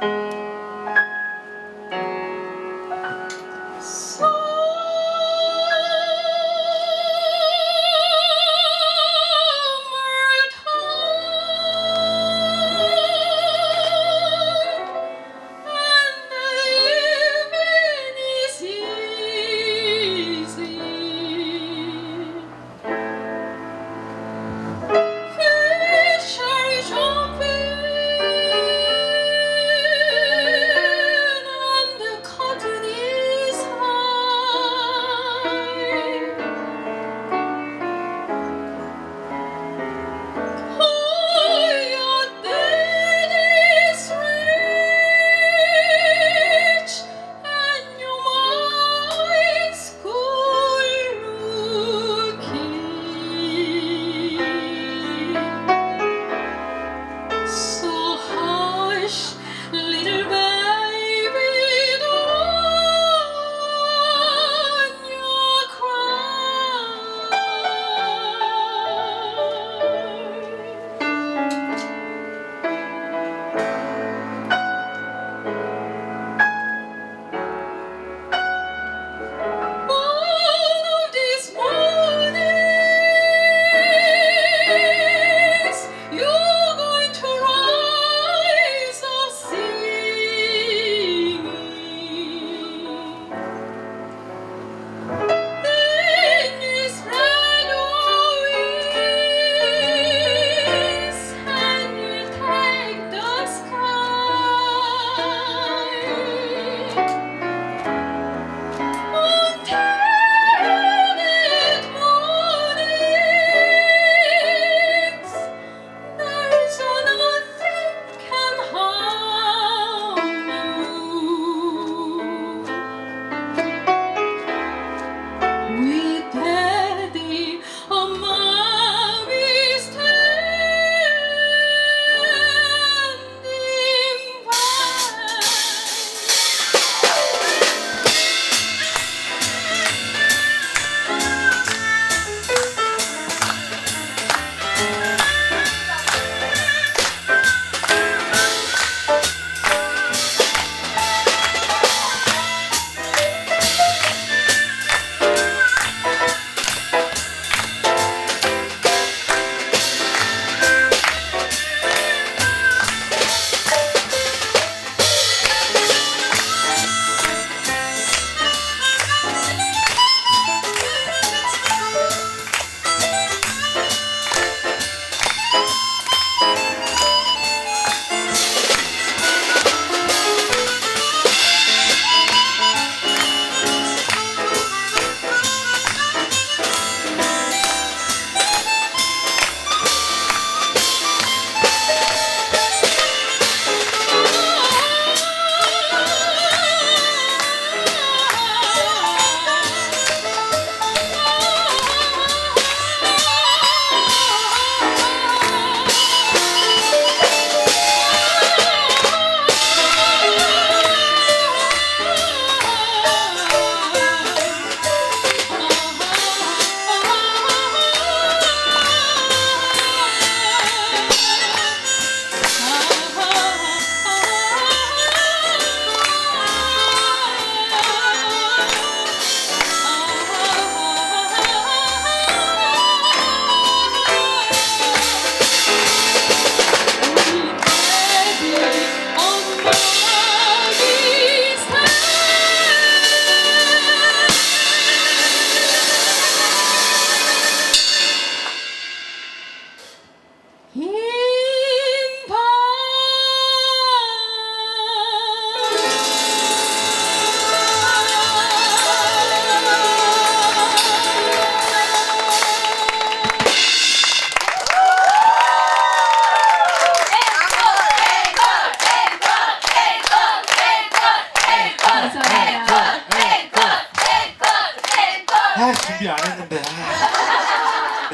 Bye.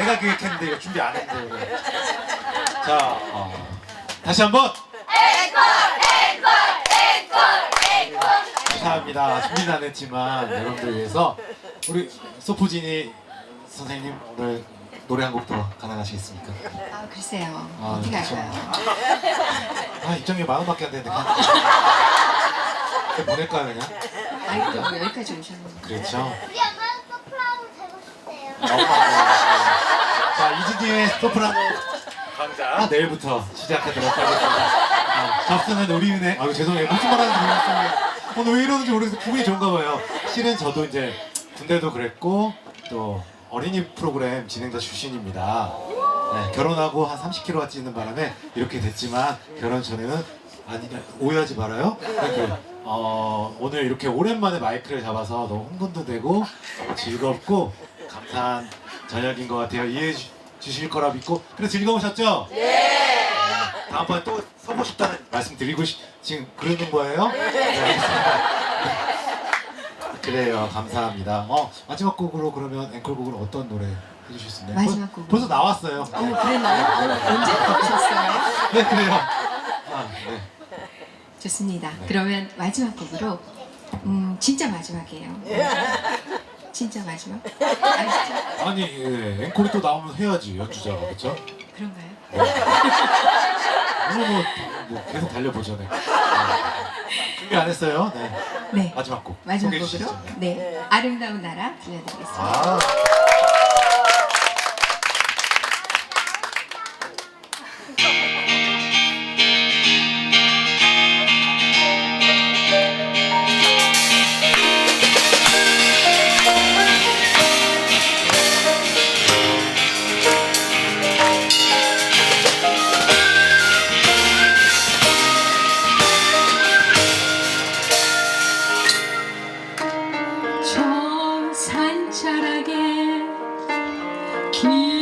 내가 기획했는데 이거 준비 안 했는데 그래. 자 어, 다시 한번 감사합니다 준비는 안 했지만 여러분들 위해서 우리 소포진이 선생님 오늘 노래 한 곡 더 가능하시겠습니까? 아 글쎄요. 아, 어떻게 그렇죠. 할까요? 아 입장료 만 원밖에 안 되는데 그냥 그냥 보낼까요 그냥? 아이고 여기까지 오셨는데. 그렇죠. 우리 엄마는 소프라노 되고 싶대요. 자 이진희의 소프라노 강좌 내일부터 시작하도록 하겠습니다. 아, 접수는 우리은행. 아 죄송해요 무슨 말 하는지 모르겠어요. 오늘 왜 이러는지 모르겠어요. 기분이 좋은가 봐요. 실은 저도 이제 군대도 그랬고 또 어린이 프로그램 진행자 출신입니다. 네, 결혼하고 한 30kg가 찌는 바람에 이렇게 됐지만 결혼 전에는 아니 오해하지 말아요. 그, 어, 오늘 이렇게 오랜만에 마이크를 잡아서 너무 흥분도 되고 즐겁고 감사한 저녁인 것 같아요. 이해해 주, 주실 거라 믿고 그래 즐거우셨죠? 네. 다음번에 또 서고 싶다는 말씀 드리고 싶, 지금 그러는 거예요? 네. 알겠습니다. 그래요. 감사합니다. 어 마지막 곡으로 그러면 앵콜곡으로 어떤 노래 해주실 수 있나요? 마지막 벌- 곡으로. 벌써 나왔어요. 어머 그랬나요? 어, 언제 나오셨어요? 네 그래요. 아, 네. 좋습니다. 네. 그러면 마지막 곡으로 음 진짜 마지막이에요. 진짜 마지막? 아시죠? 아니 예, 앵콜이 또 나오면 해야지 연주자가 그렇죠? 그런가요? 오늘 뭐, 뭐 계속 달려보죠. 네. 네. 준비 안 했어요? 네. 네. 마지막 곡 마지막 소개해 곡으로 주시죠. 네 아름다운 나라 들려드리겠습니다. 아. You.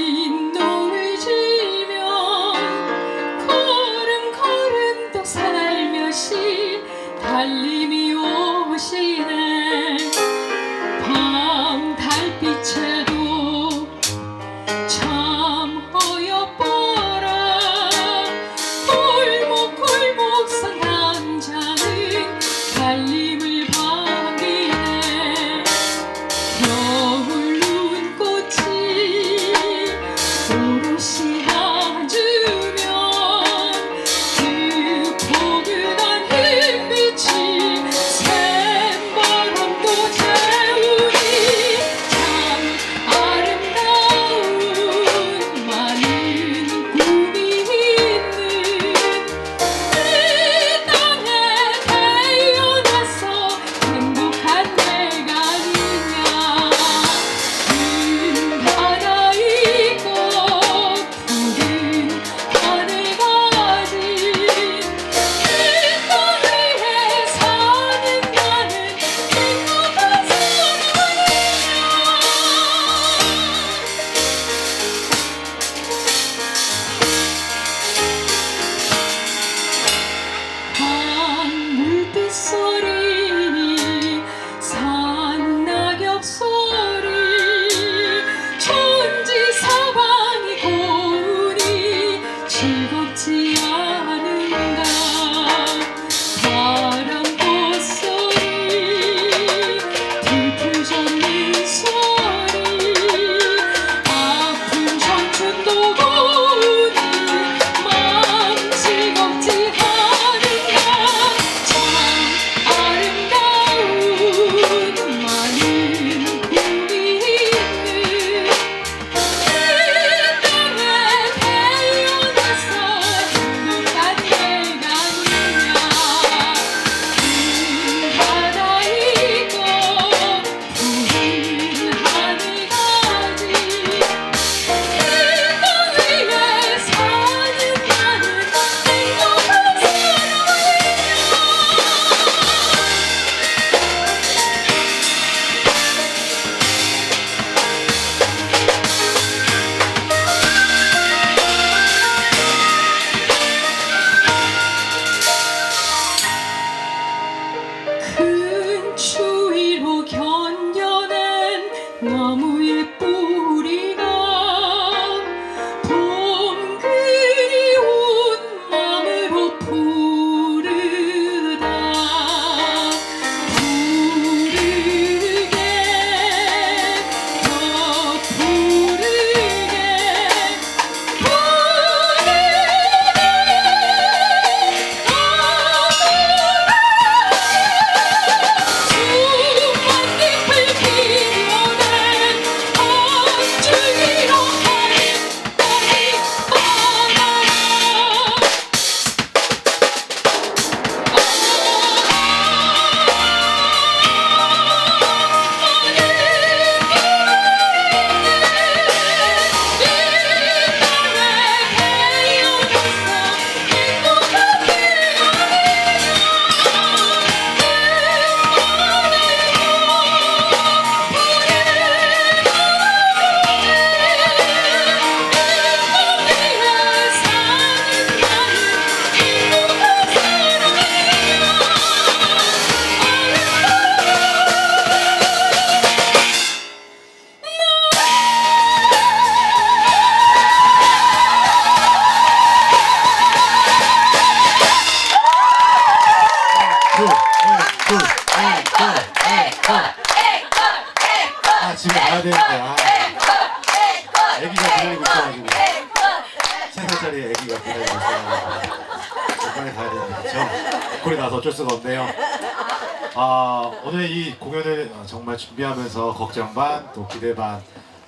아 오늘 이 공연을 정말 준비하면서 걱정 반 또 기대 반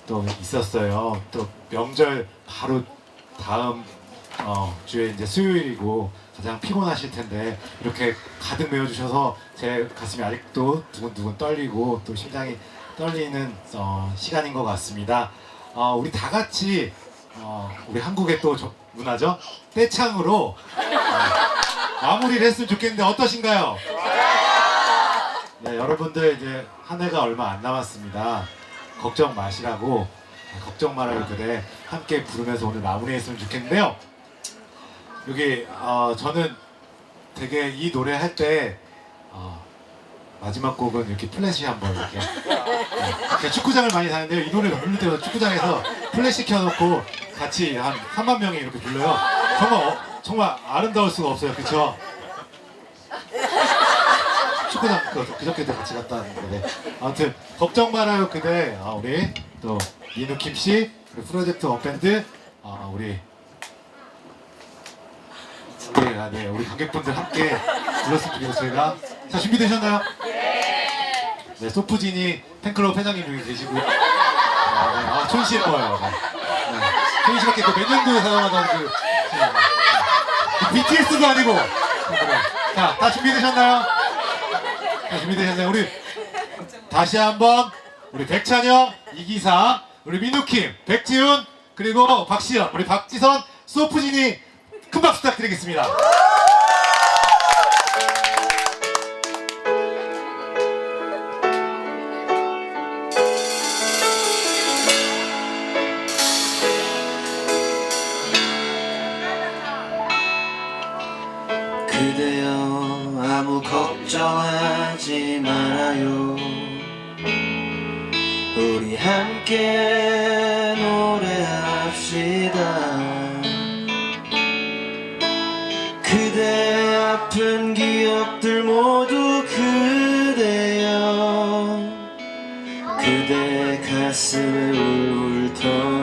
또 있었어요. 또 명절 바로 다음 어, 주에 이제 수요일이고 가장 피곤하실 텐데 이렇게 가득 메워주셔서 제 가슴이 아직도 두근두근 떨리고 또 심장이 떨리는 어, 시간인 것 같습니다. 어, 우리 다 같이 어, 우리 한국의 또 저- 문화죠 떼창으로 어, 마무리를 했으면 좋겠는데 어떠신가요? 네, 여러분들 이제 한 해가 얼마 안 남았습니다. 걱정 마시라고 네, 걱정 말아요 그대 함께 부르면서 오늘 마무리했으면 좋겠는데요. 여기 어, 저는 되게 이 노래 할때 어, 마지막 곡은 이렇게 플래시 한번 이렇게 네, 축구장을 많이 다니는데요. 이 노래를 부를 때마다 축구장에서 플래시 켜놓고 같이 한 3만 명이 이렇게 불러요. 정말 어, 정말 아름다울 수가 없어요. 그렇죠? 축구장 그, 그저께도 같이 갔다 왔는데 네. 아무튼 걱정 말아요 그대 아, 우리 또 이누킴 씨 그리고 프로젝트 원밴드 아, 우리 우리 아, 네 우리 관객분들 함께 불렀으면 좋겠어요 저희가 자 준비되셨나요? 네 소프진이 팬클럽 회장님 여기 계시고요 아, 네. 아 촌씨 예뻐요 네. 네. 촌 씨밖에 그몇 년도에 사용하던 그, 그 BTS도 아니고 자 다 준비되셨나요? 자, 준비되셨나요? 우리 다시 한번 우리 백찬영, 이기사, 우리 민우킴, 백지훈 그리고 박시연, 우리 박지선, 소프진이 큰 박수 부탁드리겠습니다. 그대여 아무 걱정하지 말아요. 우리 함께 노래합시다. 그대 아픈 기억들 모두 그대여. 그대 가슴에 울울 털